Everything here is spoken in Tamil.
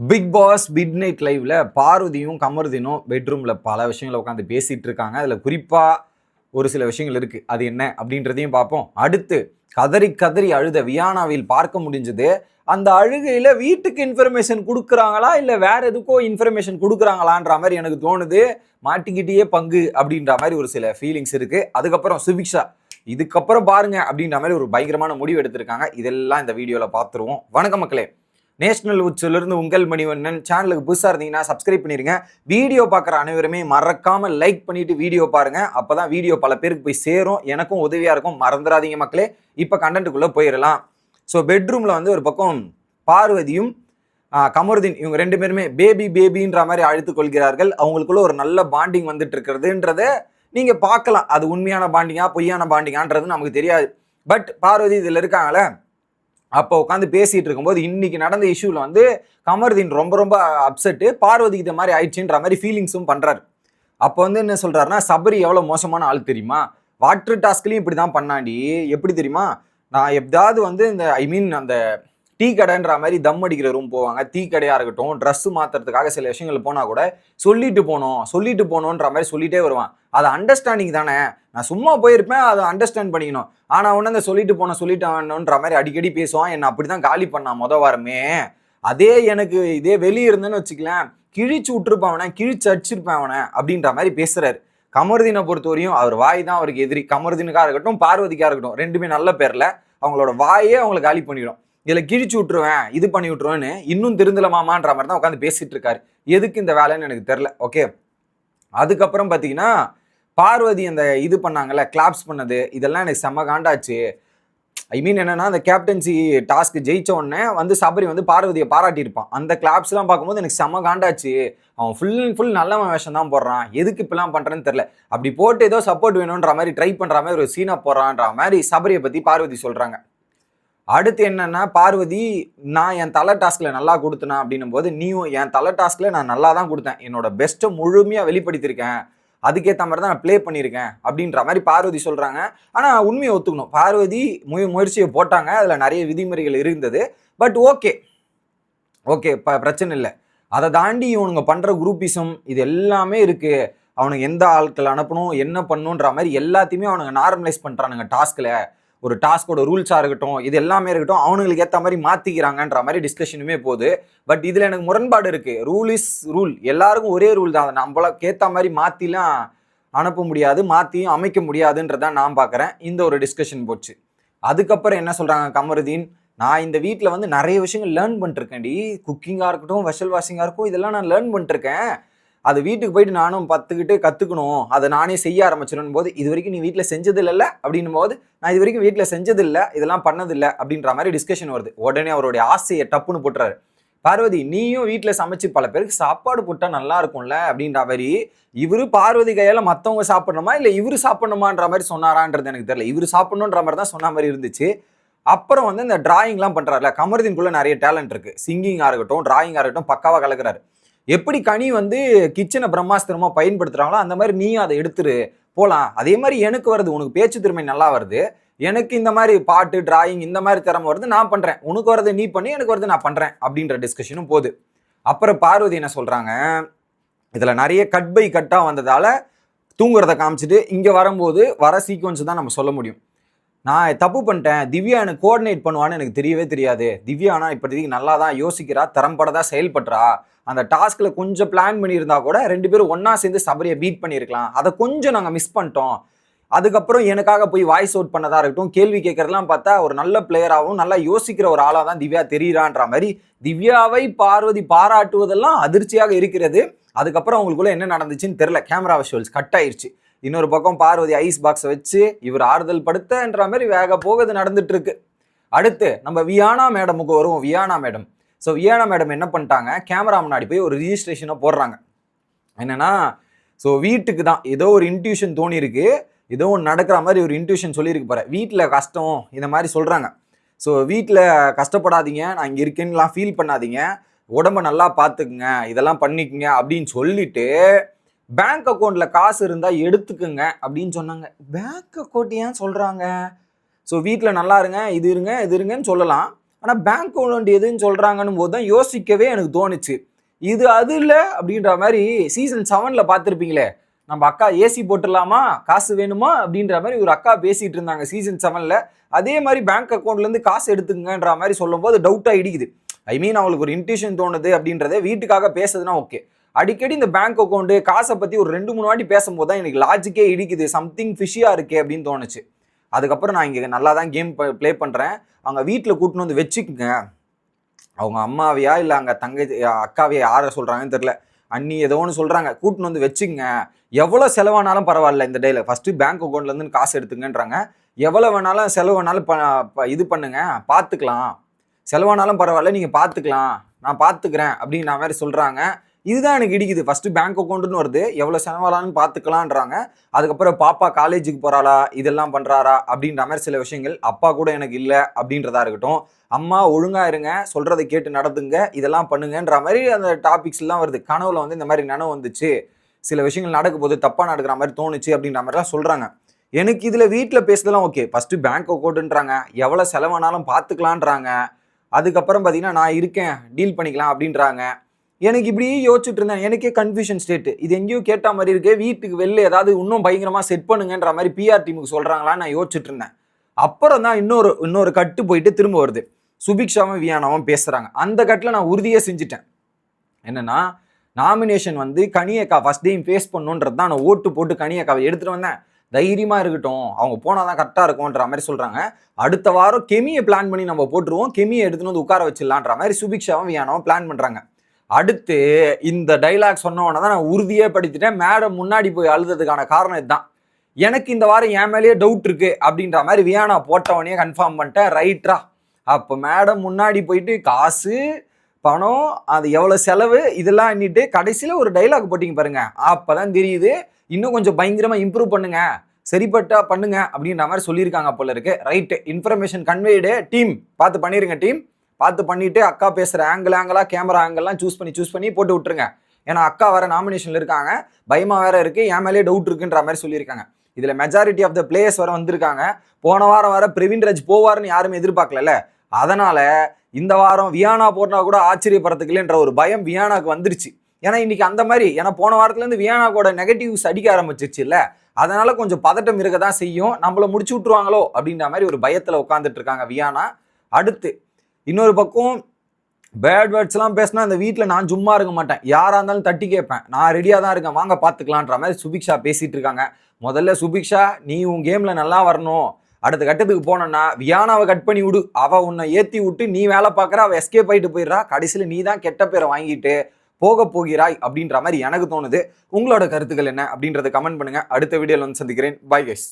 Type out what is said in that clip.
பிக் பாஸ் மிட் நைட் லைவ்ல பார்வதியும் கமருதீனும் பெட்ரூம்ல பல விஷயங்களை உட்காந்து பேசிட்டு இருக்காங்க. அதுல குறிப்பா ஒரு சில விஷயங்கள் இருக்கு. அது என்ன அப்படின்றதையும் பார்ப்போம். அடுத்து கதறி கதறி அழுத வியானாவில் பார்க்க முடிஞ்சது. அந்த அழுகையில் வீட்டுக்கு இன்ஃபர்மேஷன் கொடுக்குறாங்களா? இல்லை வேற எதுக்கோ இன்ஃபர்மேஷன் கொடுக்குறாங்களான்ற மாதிரி எனக்கு தோணுது. மாட்டிக்கிட்டே பங்கு அப்படின்ற மாதிரி ஒரு சில ஃபீலிங்ஸ் இருக்கு. அதுக்கப்புறம் சுபிக்ஷா இதுக்கப்புறம் பாருங்க அப்படின்ற மாதிரி ஒரு பயங்கரமான முடிவு எடுத்திருக்காங்க. இதெல்லாம் இந்த வீடியோவில் பார்த்துருவோம். வணக்கம் மக்களே. நேஷனல் உச்சிலிருந்து உங்கள் மணிவண்ணன் சேனலுக்கு புதுசாக இருந்தீங்கன்னா சப்ஸ்கிரைப் பண்ணிருங்க. வீடியோ பார்க்குற அனைவருமே மறக்காமல் லைக் பண்ணிவிட்டு வீடியோ பாருங்கள் அப்போ தான் வீடியோ பல பேருக்கு போய் சேரும். எனக்கும் உதவியாக இருக்கும். மறந்துடாதீங்க மக்களே. இப்போ கண்டென்ட்டுக்குள்ளே போயிடலாம் ஸோ பெட்ரூமில் வந்து ஒரு பக்கம் பார்வதியும் கமருதீன் இவங்க ரெண்டு பேருமே பேபி பேபின்ற மாதிரி அழைத்து கொள்கிறார்கள். அவங்களுக்குள்ள ஒரு நல்ல பாண்டிங் வந்துட்டு இருக்கிறதுன்றத நீங்கள் பார்க்கலாம். அது உண்மையான பாண்டிங்கா பொய்யான பாண்டிங்கான்றது நமக்கு தெரியாது. பட் பார்வதி இதில் இருக்காங்களே அப்போ உட்காந்து பேசிட்டு இருக்கும்போது இன்னைக்கு நடந்த இஷ்யூவில் வந்து கமருதீன் ரொம்ப ரொம்ப அப்செட்டு பார்வதி இந்த மாதிரி ஆயிடுச்சுன்ற மாதிரி ஃபீலிங்ஸும் பண்ணுறாரு அப்போ வந்து என்ன சொல்கிறாருன்னா சபரி எவ்வளோ மோசமான ஆள் தெரியுமா? வாட்டர் டாஸ்க்லேயும் இப்படி தான் பண்ணாண்டி. எப்படி தெரியுமா? நான் எப்படாவது வந்து இந்த ஐ மீன் அந்த டீ கடைன்ற மாதிரி தம் அடிக்கிற ரூம் போவாங்க. டீ கடையாக இருக்கட்டும் ட்ரெஸ் மாத்துறதுக்காக சில விஷயங்கள் போனால் கூட சொல்லிட்டு போனோம் சொல்லிட்டு போனோன்ற மாதிரி சொல்லிட்டே வருவான். அது அண்டர்ஸ்டாண்டிங் தானே. நான் சும்மா போயிருப்பேன் அதை அண்டர்ஸ்டாண்ட் பண்ணிக்கணும். ஆனால் உடனே அந்த சொல்லிட்டு போன சொல்லிட்டான்ற மாதிரி அடிக்கடி பேசுவான். என்ன அப்படிதான் காலி பண்ணான் முத வாரமே. அதே எனக்கு இதே வெளியே இருந்தேன்னு வச்சுக்கலாம் கிழிச்சு விட்டுருப்பான் அவனை கிழிச்சு அடிச்சிருப்பேன் அவனை அப்படின்ற மாதிரி பேசுறாரு. கமருதீனை பொறுத்தவரையும் அவர் வாய் தான் அவருக்கு எதிரி. கமருதீனுக்காக இருக்கட்டும் பார்வதிக்காக இருக்கட்டும் ரெண்டுமே நல்ல பேரில். அவங்களோட வாயே அவங்களை காலி பண்ணிடும். இதில் கிழிச்சு விட்டுருவேன் இது பண்ணி விட்டுருவேன்னு இன்னும் திருந்தலமாமான்ற மாதிரி தான் உட்காந்து பேசிகிட்டு இருக்காரு. எதுக்கு இந்த வேலைன்னு எனக்கு தெரில ஓகே அதுக்கப்புறம் பார்த்தீங்கன்னா பார்வதி அந்த இது பண்ணாங்கல்ல கிளாப்ஸ் பண்ணது இதெல்லாம் எனக்கு செம்ம காண்டாச்சு. ஐ மீன் என்னன்னா அந்த கேப்டன்சி டாஸ்க் ஜெயிச்ச உடனே வந்து சபரி வந்து பார்வதியை பாராட்டியிருப்பான் அந்த கிளாப்ஸ்லாம் பார்க்கும்போது எனக்கு செம்ம காண்டாச்சு. அவன் ஃபுல் அண்ட் ஃபுல் நல்லவன் வேஷம் தான் போடுறான். எதுக்கு இப்பெல்லாம் பண்ணுறேன்னு தெரில அப்படி போட்டு ஏதோ சப்போர்ட் வேணுன்ற மாதிரி ட்ரை பண்ணுற மாதிரி ஒரு சீனாக போடுறான்ற மாதிரி சபரியை பற்றி பார்வதி சொல்கிறாங்க அடுத்து என்னன்னா பார்வதி நான் என் தலை டாஸ்கில் நல்லா கொடுத்தனா? அப்படின்னும் போது நீயும் என் தலை டாஸ்கில் நான் நல்லா தான் கொடுத்தேன். என்னோட பெஸ்ட்டை முழுமையாக வெளிப்படுத்தியிருக்கேன். அதுக்கேற்ற மாதிரி தான் நான் ப்ளே பண்ணியிருக்கேன். அப்படின்ற மாதிரி பார்வதி சொல்கிறாங்க ஆனால் உண்மையை ஒத்துக்கணும். பார்வதி முய முயற்சியை போட்டாங்க. அதில் நிறைய விதிமுறைகள் இருந்தது. But okay. ஓகே ப பிரச்சனை இல்லை. அதை தாண்டி இவனுங்க பண்ணுற குரூப்பிசம் இது எல்லாமே இருக்குது அவனுக்கு எந்த ஆட்கள் அனுப்பணும் என்ன பண்ணுன்ற மாதிரி எல்லாத்தையுமே அவனுங்க நார்மலைஸ் பண்ணுறானுங்க டாஸ்கில். ஒரு டாஸ்கோட ரூல்ஸாக இருக்கட்டும் இது எல்லாமே இருக்கட்டும் அவனுங்களுக்கு ஏற்ற மாதிரி மாற்றிக்கிறாங்கன்ற மாதிரி டிஸ்கஷனுமே போகுது. பட் இதில் எனக்கு முரண்பாடு இருக்குது ரூல் இஸ் ரூல் எல்லாருக்கும் ஒரே ரூல் தான். அதை நம்மளுக்கு ஏற்ற மாதிரி மாற்றிலாம் அனுப்ப முடியாது மாற்றியும் அமைக்க முடியாதுன்றதான் நான் பார்க்குறேன் இந்த ஒரு டிஸ்கஷன் போச்சு. அதுக்கப்புறம் என்ன சொல்கிறாங்க கமருதீன்? நான் இந்த வீட்டில் வந்து நிறைய விஷயங்கள் லேர்ன் பண்ணிருக்கேன்டி. குக்கிங்காக இருக்கட்டும் வெஷல் வாஷிங்காக இருக்கும் இதெல்லாம் நான் லேர்ன் பண்ணிருக்கேன். அது வீட்டுக்கு போயிட்டு நானும் பத்துக்கிட்டு கற்றுக்கணும் அதை நானே செய்ய ஆரம்பிச்சிடணும் போது இது வரைக்கும் நீ வீட்டில் செஞ்சது இல்லைல்ல அப்படின்னும் போது நான் இது வரைக்கும் வீட்டில் செஞ்சதில்லை இதெல்லாம் பண்ணதில்லை அப்படின்ற மாதிரி டிஸ்கஷன் வருது. உடனே அவருடைய ஆசையை டப்புன்னு போட்டுறாரு. பார்வதி நீயும் வீட்டில் சமைச்சு பல பேருக்கு சாப்பாடு போட்டால் நல்லா இருக்கும்ல? அப்படின்ற மாதிரி இவரு பார்வதி கையால் மற்றவங்க சாப்பிடணுமா? இல்லை இவரு சாப்பிடணுமான்ற மாதிரி சொன்னாரான்றது எனக்கு தெரியல. இவர் சாப்பிடணுன்ற மாதிரி தான் சொன்ன மாதிரி இருந்துச்சு. அப்புறம் வந்து இந்த டிராயிங்லாம் பண்ணுறாருல கமருதீன்குள்ளே நிறைய டேலண்ட் இருக்குது சிங்கிங்காக இருக்கட்டும் டிராயிங்காக இருக்கட்டும் பக்காவாக கலக்கிறாரு. எப்படி கனி வந்து கிச்சனை பிரம்மாஸ்திரமாக பயன்படுத்துகிறாங்களோ அந்த மாதிரி நீயும் அதை எடுத்துரு போகலாம் அதே மாதிரி எனக்கு வருது உனக்கு பேச்சு திறமை நல்லா வருது எனக்கு இந்த மாதிரி பாட்டு டிராயிங் இந்த மாதிரி திறமை வருது நான் பண்ணுறேன் உனக்கு வரதை நீ பண்ணி எனக்கு வருது நான் பண்ணுறேன் அப்படின்ற டிஸ்கஷனும் போகுது. அப்புறம் பார்வதி என்ன சொல்கிறாங்க இதில் நிறைய கட் பை கட்டாக வந்ததால் தூங்குறத காமிச்சிட்டு இங்கே வரும்போது வர சீக்வன்ஸ் தான் நம்ம சொல்ல முடியும். நான் தப்பு பண்ணிட்டேன் திவ்யா எனக்கு கோஆர்டினேட் பண்ணுவான்னு எனக்கு தெரியவே தெரியாது. திவ்யா ஆனால் இப்போதைக்கு நல்லா தான் யோசிக்கிறா திறம்பட தான் செயல்படுறா. அந்த டாஸ்கில் கொஞ்சம் பிளான் பண்ணியிருந்தா கூட ரெண்டு பேரும் ஒன்றா சேர்ந்து சபரியை பீட் பண்ணியிருக்கலாம். அதை கொஞ்சம் நாங்கள் மிஸ் பண்ணிட்டோம். அதுக்கப்புறம் எனக்காக போய் வாய்ஸ் அவுட் பண்ணதா இருக்கட்டும் கேள்வி கேட்கறதுலாம் பார்த்தா ஒரு நல்ல பிளேயராகவும் நல்லா யோசிக்கிற ஒரு ஆளாக தான் திவ்யா தெரியுறான்ற மாதிரி திவ்யாவை பார்வதி பாராட்டுவதெல்லாம் அதிர்ச்சியாக இருக்கிறது. அதுக்கப்புறம் அவங்களுக்குள்ள என்ன நடந்துச்சுன்னு தெரியல. கேமரா விஷுவல்ஸ் கட் ஆயிடுச்சு இன்னொரு பக்கம் பார்வதி ஐஸ் பாக்ஸை வச்சு இவர் ஆறுதல் படுத்தன்ற மாதிரி வேக போக இது நடந்துட்டு இருக்கு. அடுத்து நம்ம வியானா மேடமுக்கு வருவோம். வியானா மேடம் ஸோ ஏனா மேடம் என்ன பண்ணிட்டாங்க? கேமரா முன்னாடி போய் ஒரு ரிஜிஸ்ட்ரேஷனை போடுறாங்க. என்னென்னா ஸோ வீட்டுக்கு தான். ஏதோ ஒரு இன்ட்யூஷன் தோணி இருக்கு ஏதோ ஒன்று நடக்கிற மாதிரி ஒரு இன்ட்யூஷன் சொல்லியிருக்கு பாரு. வீட்டில் கஷ்டம் இந்த மாதிரி சொல்கிறாங்க ஸோ வீட்டில் கஷ்டப்படாதீங்க. நான் இங்கே இருக்கேன்னுலாம் ஃபீல் பண்ணாதீங்க. உடம்ப நல்லா பார்த்துக்குங்க இதெல்லாம் பண்ணிக்கங்க அப்படின்னு சொல்லிட்டு பேங்க் அக்கௌண்ட்டில் காசு இருந்தால் எடுத்துக்குங்க அப்படின்னு சொன்னாங்க. பேங்க் அக்கௌண்ட் ஏன் சொல்கிறாங்க ஸோ வீட்டில் நல்லா இருங்க இது இருங்க இது இருங்கன்னு சொல்லலாம். ஆனால் பேங்க் அக்கௌண்ட் எதுன்னு சொல்கிறாங்கன்னு போது தான் யோசிக்கவே எனக்கு தோணுச்சு. இது அது இல்லை அப்படின்ற மாதிரி சீசன் செவனில் பார்த்துருப்பீங்களே நம்ம அக்கா ஏசி போட்டுடலாமா? காசு வேணுமா? அப்படின்ற மாதிரி ஒரு அக்கா பேசிகிட்டு இருந்தாங்க சீசன் செவனில் அதே மாதிரி பேங்க் அக்கௌண்ட்லேருந்து காசு எடுத்துங்கன்ற மாதிரி சொல்லும்போது டவுட்டாக இடிக்குது ஐ மீன் அவங்களுக்கு ஒரு இன்ட்யூஷன் தோணுது அப்படின்றத வீட்டுக்காக பேசுதுன்னா ஓகே அடிக்கடி இந்த பேங்க் அக்கௌண்ட்டு காசை பற்றி ஒரு ரெண்டு மூணு வாட்டி பேசும்போது தான் எனக்கு லாஜிக்கே இடிக்குது. சம்திங் ஃபிஷியாக இருக்கே அப்படின்னு தோணுச்சு. அதுக்கப்புறம் நான் இங்கே நல்லா தான் கேம் ப்ளே பண்ணுறேன் அவங்க வீட்டில் கூட்டின்னு வந்து வச்சுக்குங்க. அவங்க அம்மாவையா இல்லை அங்கே தங்கச்சி அக்காவையா யாரை சொல்கிறாங்கன்னு தெரில அண்ணி ஏதோ ஒன்று சொல்கிறாங்க கூட்டின்னு வந்து வச்சுங்க எவ்வளோ செலவானாலும் பரவாயில்ல இந்த டேயில் ஃபஸ்ட்டு பேங்க் அக்கௌண்ட்லேருந்து காசு எடுத்துங்கன்றாங்க. எவ்வளோ வேணாலும் செலவு வேணாலும் ப ப- இது பண்ணுங்க. பார்த்துக்கலாம் செலவானாலும் பரவாயில்ல நீங்கள் பார்த்துக்கலாம் நான் பார்த்துக்கிறேன் நான் மாதிரி சொல்கிறாங்க இதுதான் எனக்கு இடிக்குது. ஃபஸ்ட்டு பேங்க் அக்கௌண்ட்டுன்னு வருது. எவ்வளோ செலவானாலும் பார்த்துக்கலான்றாங்க அதுக்கப்புறம் பாப்பா காலேஜுக்கு போகிறாளா இதெல்லாம் பண்ணுறாரா அப்படின்ற மாதிரி சில விஷயங்கள் அப்பா கூட எனக்கு இல்லை அப்படின்றதா இருக்கட்டும். அம்மா ஒழுங்காக இருங்க. சொல்கிறத கேட்டு நடந்துங்க. இதெல்லாம் பண்ணுங்கன்ற மாதிரி அந்த டாபிக்ஸ்லாம் வருது. கனவுல வந்து இந்த மாதிரி நனவு வந்துச்சு. சில விஷயங்கள் நடக்கும் போது நடக்கிற மாதிரி தோணுச்சு அப்படின்ற மாதிரிலாம் சொல்கிறாங்க எனக்கு இதில் வீட்டில் பேசுறதெல்லாம் ஓகே ஃபஸ்ட்டு பேங்க் அக்கௌண்ட்டுன்றாங்க எவ்வளோ செலவானாலும் பார்த்துக்கலான்றாங்க. அதுக்கப்புறம் பார்த்தீங்கன்னா நான் இருக்கேன். டீல் பண்ணிக்கலாம் அப்படின்றாங்க. எனக்கு இப்படி யோசிச்சுட்டு இருந்தேன். எனக்கே கன்ஃபியூஷன் ஸ்டேட் இது எங்கேயோ கேட்ட மாதிரி இருக்கு வீட்டுக்கு வெளில ஏதாவது இன்னும் பயங்கரமா செட் பண்ணுங்கன்ற மாதிரி பிஆர் டீமுக்கு சொல்றாங்களான்னு நான் யோசிச்சுட்டு இருந்தேன். அப்புறம் தான் இன்னொரு இன்னொரு கட்டு போயிட்டு திரும்ப வருது. சுபிக்ஷாவும் வியானாவும் பேசுறாங்க. அந்த கட்டில் நான் உறுதியே செஞ்சுட்டேன். என்னன்னா நாமினேஷன் வந்து கனியக்கா ஃபர்ஸ்ட் டைம் ஃபேஸ் பண்ணுன்றது தான் நான் ஓட்டு போட்டு கனியக்காவை எடுத்துகிட்டு வந்தேன். தைரியமாக இருக்கட்டும். அவங்க போனால் தான் கரெக்டாக இருக்கும்ன்ற மாதிரி சொல்கிறாங்க அடுத்த வாரம் கெமியை பிளான் பண்ணி நம்ம போட்டுருவோம். கெமியை எடுத்துன்னு வந்து உட்கார வச்சிடலான்ற மாதிரி சுபிக்ஷாவும் வியானாவும் பிளான் பண்ணுறாங்க அடுத்து இந்த டைலாக் சொன்ன உடனே தான் நான் உறுதியே படுத்திட்டேன். மேடம் முன்னாடி போய் அழுதுறதுக்கான காரணம் இதுதான். எனக்கு இந்த வாரம் என் மேலேயே டவுட் இருக்கு அப்படின்ற மாதிரி வியானா போட்டவனே கன்ஃபார்ம் பண்ணிட்டேன். ரைட்ரா அப்போ மேடம் முன்னாடி போயிட்டு காசு பணம் அது எவ்வளோ செலவு இதெல்லாம் எண்ணிட்டு கடைசியில் ஒரு டைலாக் போட்டிங்க பாருங்க. அப்பதான் தெரியுது. இன்னும் கொஞ்சம் பயங்கரமாக இம்ப்ரூவ் பண்ணுங்க. சரிப்பட்டா பண்ணுங்க அப்படின்ற மாதிரி சொல்லியிருக்காங்க போல இருக்கு. ரைட்டு இன்ஃபர்மேஷன் கன்வேடு டீம் பார்த்து பண்ணிடுங்க டீம் பார்த்து பண்ணிட்டு அக்கா பேசுகிற ஆங்கிள் ஆங்கிளாக கேமரா ஆங்கிள்லாம் சூஸ் பண்ணி சூஸ் பண்ணி போட்டு விட்டுருங்க. ஏன்னா அக்கா வேறு நாமினேஷனில் இருக்காங்க. பயமா வேறு இருக்குது என் மேலேயே டவுட் இருக்குன்ற மாதிரி சொல்லியிருக்காங்க. இதில் மெஜாரிட்டி ஆஃப் த பிளேயர்ஸ் வர வந்திருக்காங்க. போன வாரம் வர பிரவீன் ராஜ் போவார்னு யாரும் எதிர்பார்க்கல அதனால் இந்த வாரம் வியானா போட்டால் கூட ஆச்சரியப்படுறதுக்கு இல்லைன்ற ஒரு பயம் வியானாக்கு வந்துருச்சு. ஏன்னா இன்னைக்கு அந்த மாதிரி ஏன்னா போன வாரத்துலேருந்து வியானாக்கோட நெகட்டிவ்ஸ் அடிக்க ஆரம்பிச்சிருச்சு இல்லை. அதனால கொஞ்சம் பதட்டம் இருக்க தான் செய்யும். நம்மள முடிச்சு விட்ருவாங்களோ அப்படின்ற மாதிரி ஒரு பயத்தில் உட்காந்துட்டு இருக்காங்க வியானா. அடுத்து இன்னொரு பக்கம் பேட் வேர்ட்ஸ்லாம் பேசினா இந்த வீட்டில் நான் சும்மா இருக்க மாட்டேன். யாராக இருந்தாலும் தட்டி கேட்பேன். நான் ரெடியாக தான் இருக்கேன். வாங்க பார்த்துக்கலான்ற மாதிரி சுபிக்ஷா பேசிகிட்டு இருக்காங்க. முதல்ல சுபிக்ஷா நீ உன் கேமில் நல்லா வரணும். அடுத்த கட்டத்துக்கு போனோன்னா வியானாவை கட் பண்ணி விடு. அவள் உன்னை ஏற்றி விட்டு நீ வேலை பார்க்குற அவள் எஸ்கேப் ஆகிட்டு போயிடுறா. கடைசியில் நீ தான் கெட்ட பேரை வாங்கிட்டு போக போகிறாய் அப்படின்ற மாதிரி எனக்கு தோணுது. உங்களோட கருத்துக்கள் என்ன அப்படின்றத கமெண்ட் பண்ணுங்க. அடுத்த வீடியோவில் வந்து சந்திக்கிறேன். Bye guys